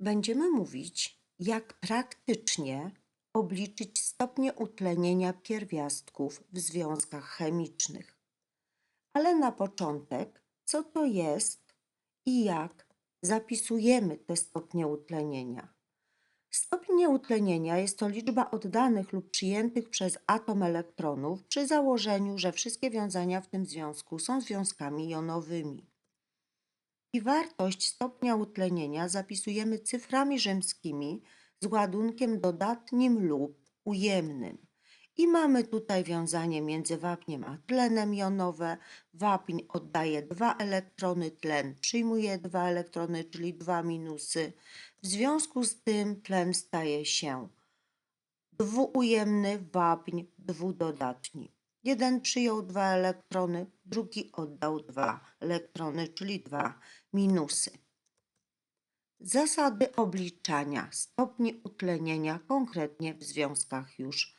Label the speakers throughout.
Speaker 1: Będziemy mówić, jak praktycznie obliczyć stopnie utlenienia pierwiastków w związkach chemicznych. Ale na początek, co to jest i jak zapisujemy te stopnie utlenienia? Stopień nieutlenienia jest to liczba oddanych lub przyjętych przez atom elektronów przy założeniu, że wszystkie wiązania w tym związku są związkami jonowymi. I wartość stopnia utlenienia zapisujemy cyframi rzymskimi z ładunkiem dodatnim lub ujemnym. I mamy tutaj wiązanie między wapniem a tlenem jonowe. Wapń oddaje dwa elektrony, tlen przyjmuje dwa elektrony, czyli dwa minusy. W związku z tym tlen staje się dwuujemny, wapń dwudodatni. Jeden przyjął dwa elektrony, drugi oddał dwa elektrony, czyli dwa minusy. Zasady obliczania stopni utlenienia konkretnie w związkach już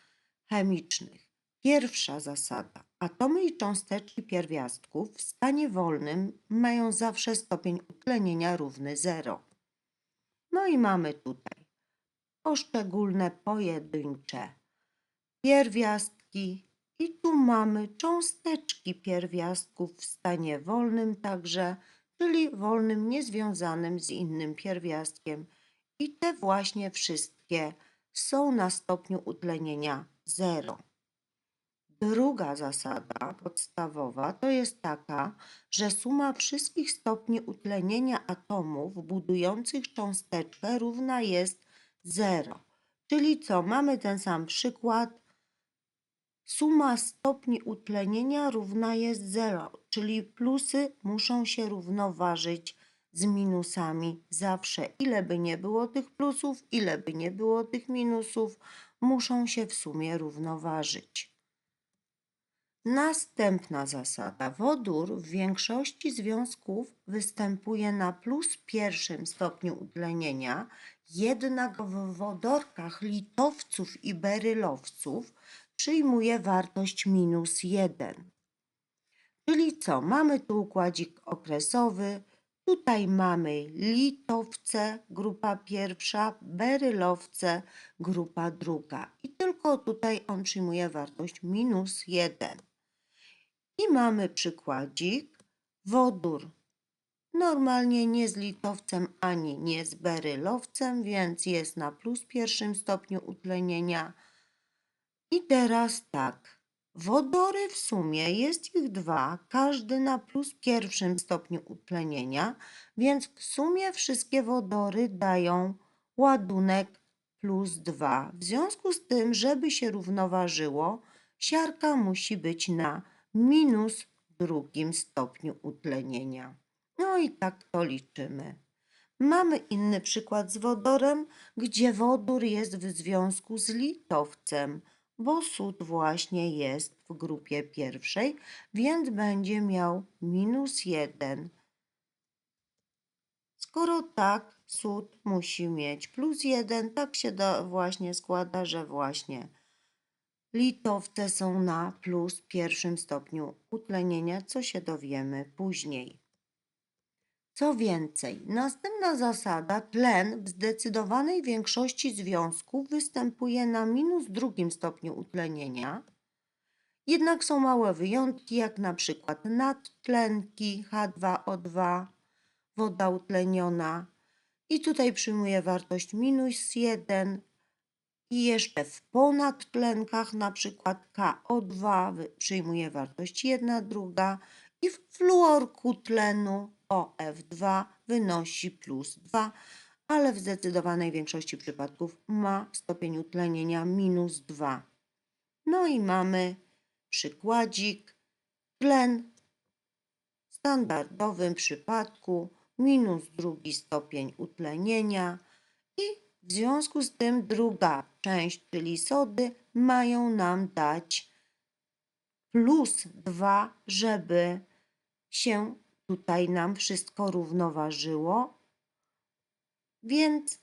Speaker 1: chemicznych. Pierwsza zasada. Atomy i cząsteczki pierwiastków w stanie wolnym mają zawsze stopień utlenienia równy 0. No i mamy tutaj poszczególne pojedyncze pierwiastki i tu mamy cząsteczki pierwiastków w stanie wolnym także, czyli wolnym niezwiązanym z innym pierwiastkiem. I te właśnie wszystkie są na stopniu utlenienia 0. Druga zasada podstawowa to jest taka, że suma wszystkich stopni utlenienia atomów budujących cząsteczkę równa jest 0. Czyli co? Mamy ten sam przykład. Suma stopni utlenienia równa jest 0, czyli plusy muszą się równoważyć z minusami zawsze. Ile by nie było tych plusów, ile by nie było tych minusów, muszą się w sumie równoważyć. Następna zasada. Wodór w większości związków występuje na plus pierwszym stopniu utlenienia, jednak w wodorkach litowców i berylowców przyjmuje wartość minus 1. Czyli co? Mamy tu układzik okresowy, tutaj mamy litowce, grupa pierwsza, berylowce, grupa druga. I tylko tutaj on przyjmuje wartość minus 1. I mamy przykładzik. Wodór normalnie nie z litowcem ani nie z berylowcem, więc jest na plus pierwszym stopniu utlenienia. I teraz tak. Wodory w sumie jest ich dwa, każdy na plus pierwszym stopniu utlenienia, więc w sumie wszystkie wodory dają ładunek plus 2. W związku z tym, żeby się równoważyło, siarka musi być na minus drugim stopniu utlenienia. No i tak to liczymy. Mamy inny przykład z wodorem, gdzie wodór jest w związku z litowcem, bo sód właśnie jest w grupie pierwszej, więc będzie miał minus 1. Skoro tak, sód musi mieć plus 1, tak się właśnie składa, że właśnie litowce są na plus pierwszym stopniu utlenienia, co się dowiemy później. Co więcej, następna zasada, tlen w zdecydowanej większości związków występuje na minus drugim stopniu utlenienia. Jednak są małe wyjątki, jak na przykład nadtlenki H2O2, woda utleniona. I tutaj przyjmuje wartość minus 1, i jeszcze w ponadtlenkach, na przykład KO2 przyjmuje wartość 1 druga i w fluorku tlenu OF2 wynosi plus 2, ale w zdecydowanej większości przypadków ma stopień utlenienia minus 2. No i mamy przykładzik. Tlen w standardowym przypadku minus drugi stopień utlenienia i w związku z tym druga część, czyli sody, mają nam dać plus 2, żeby się tutaj nam wszystko równoważyło. Więc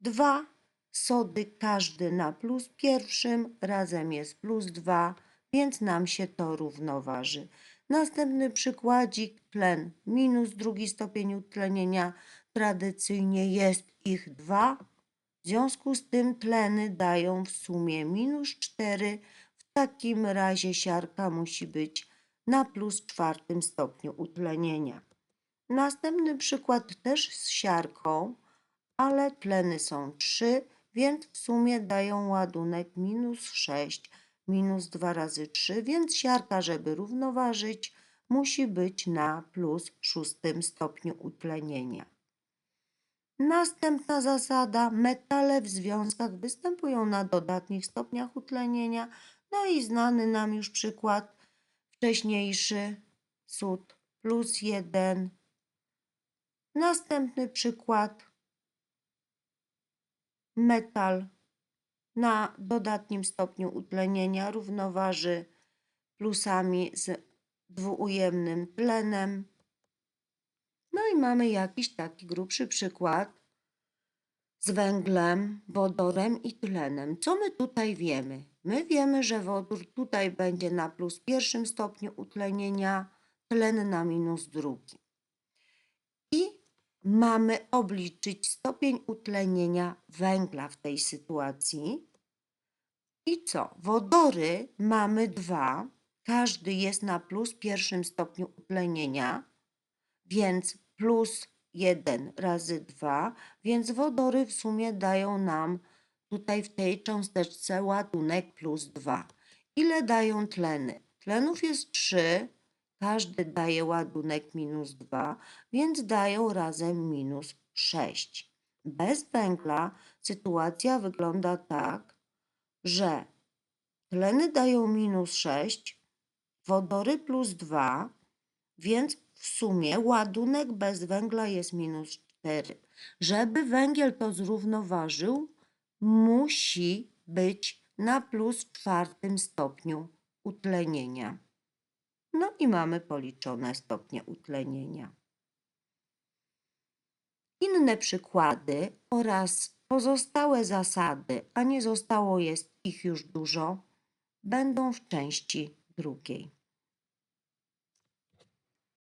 Speaker 1: dwa sody każdy na plus pierwszym razem jest plus 2, więc nam się to równoważy. Następny przykładzik, tlen minus drugi stopień utlenienia, tradycyjnie jest ich dwa, w związku z tym tleny dają w sumie minus 4. W takim razie siarka musi być na plus czwartym stopniu utlenienia. Następny przykład też z siarką, ale tleny są 3, więc w sumie dają ładunek minus 6, minus 2 razy 3, więc siarka, żeby równoważyć, musi być na plus szóstym stopniu utlenienia. Następna zasada. Metale w związkach występują na dodatnich stopniach utlenienia. No i znany nam już przykład wcześniejszy. Sód plus 1. Następny przykład. Metal na dodatnim stopniu utlenienia równoważy plusami z dwuujemnym tlenem. No i mamy jakiś taki grubszy przykład z węglem, wodorem i tlenem. Co my tutaj wiemy? My wiemy, że wodór tutaj będzie na plus pierwszym stopniu utlenienia, tlen na minus drugim. I mamy obliczyć stopień utlenienia węgla w tej sytuacji. I co? Wodory mamy dwa, każdy jest na plus pierwszym stopniu utlenienia, więc plus 1 razy 2, więc wodory w sumie dają nam tutaj w tej cząsteczce ładunek plus 2. Ile dają tleny? Tlenów jest 3, każdy daje ładunek minus 2, więc dają razem minus 6. Bez węgla sytuacja wygląda tak, że tleny dają minus 6, wodory plus 2, więc w sumie ładunek bez węgla jest minus 4. Żeby węgiel to zrównoważył, musi być na plus czwartym stopniu utlenienia. No i mamy policzone stopnie utlenienia. Inne przykłady oraz pozostałe zasady, a nie zostało jest ich już dużo, będą w części drugiej.